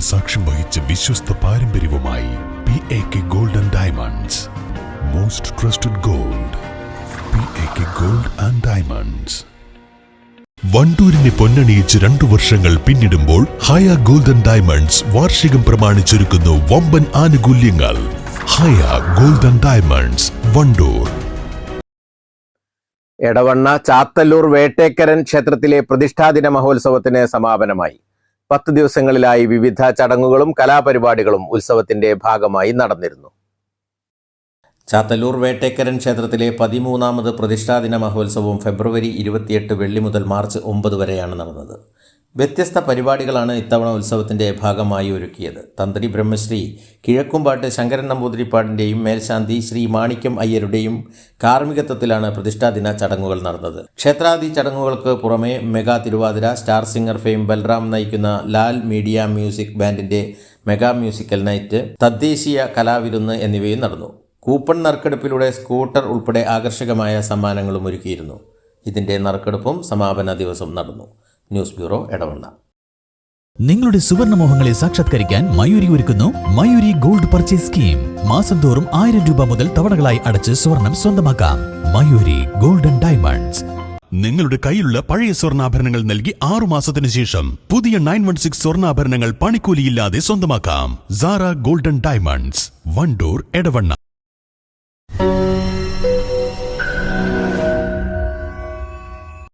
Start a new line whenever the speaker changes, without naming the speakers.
സാക്ഷ്യം വഹിച്ച വിശ്വസ്ത പാരമ്പര്യവുമായി P A K gold and diamonds most trusted gold P A K gold and diamonds വണ്ടൂരിനെ പൊന്നണിയിച്ച് രണ്ടു വർഷങ്ങൾ പിന്നിടുമ്പോൾ ഹയ ഗോൾഡൻ ഡയമണ്ട്സ് വാർഷികം പ്രമാണിച്ചൊരുക്കുന്നു വമ്പൻ ആനുകൂല്യങ്ങൾ. Haya golden diamonds Wandoor.
Edavanna Chathallur Vettekkaran ക്ഷേത്രത്തിലെ പ്രതിഷ്ഠാദിന മഹോത്സവത്തിന് സമാപനമായി. പത്ത് ദിവസങ്ങളിലായി വിവിധ ചടങ്ങുകളും കലാപരിപാടികളും ഉത്സവത്തിന്റെ ഭാഗമായി നടന്നിരുന്നു.
ചാത്തല്ലൂർ വേട്ടേക്കരൻ ക്ഷേത്രത്തിലെ പതിമൂന്നാമത് പ്രതിഷ്ഠാദിന മഹോത്സവം ഫെബ്രുവരി ഇരുപത്തിയെട്ട് വെള്ളി മുതൽ മാർച്ച് ഒമ്പത് വരെയാണ് നടന്നത്. വ്യത്യസ്ത പരിപാടികളാണ് ഇത്തവണ ഉത്സവത്തിന്റെ ഭാഗമായി ഒരുക്കിയത്. തന്ത്രി ബ്രഹ്മശ്രീ കിഴക്കുംപാട്ട് ശങ്കരൻ നമ്പൂതിരിപ്പാടിന്റെയും മേൽശാന്തി ശ്രീ മാണിക്യം അയ്യരുടെയും കാർമ്മികത്വത്തിലാണ് പ്രതിഷ്ഠാദിന ചടങ്ങുകൾ നടന്നത്. ക്ഷേത്രാദി ചടങ്ങുകൾക്ക് പുറമെ mega Thiruvathira star singer fame Balram നയിക്കുന്ന ലാൽ മീഡിയ മ്യൂസിക് ബാൻഡിന്റെ മെഗാ മ്യൂസിക്കൽ നൈറ്റ് തദ്ദേശീയ കലാവിരുന്ന് എന്നിവയും നടന്നു. കൂപ്പൺ നറുക്കെടുപ്പിലൂടെ സ്കൂട്ടർ ഉൾപ്പെടെ ആകർഷകമായ സമ്മാനങ്ങളും ഒരുക്കിയിരുന്നു. ഇതിന്റെ നറുക്കെടുപ്പും സമാപന ദിവസം നടന്നു. ന്യൂസ് ബ്യൂറോ ഇടവണ്ണ
നിങ്ങളുടെ സുവർണമോഹങ്ങളെ സാക്ഷാത്കരിക്കാൻ മയൂരി ഒരുക്കുന്നു മയൂരി ഗോൾഡ് പർച്ചേസ് സ്കീം. മാസം തോറും ആയിരം രൂപ മുതൽ തവണകളായി അടച്ച് സ്വർണം സ്വന്തമാക്കാം. Mayuri golden diamonds.
നിങ്ങളുടെ കയ്യിലുള്ള പഴയ സ്വർണാഭരണങ്ങൾ നൽകി ആറു മാസത്തിന് ശേഷം പുതിയ നയൻ വൺ സിക്സ് സ്വർണാഭരണങ്ങൾ പണിക്കൂലിയില്ലാതെ സ്വന്തമാക്കാം. Sara golden diamonds. One door Edavanna.